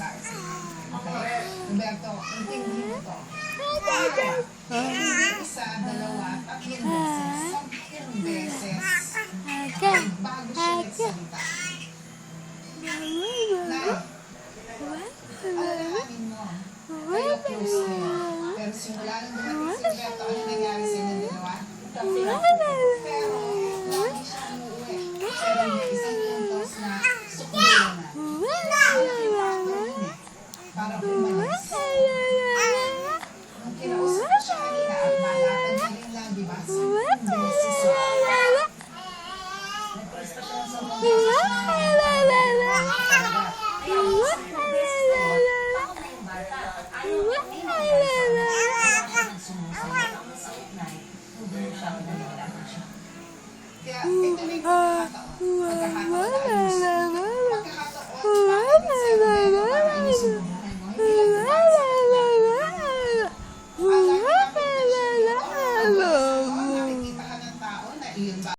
stars. Okay? Humberto, intindihin mo to. Pagka, hindi isa, dalawa, tatlong beses, sampung beses, bago siya nagsalita. Na, alalahanin mo, kayo close nila. Pero simula nang dumating si Humberto, ano nangyari sa inyo dalawa? Pero, lagi siya umuwi. Pero may isang intos na Kaya ito na yung pagkakataon.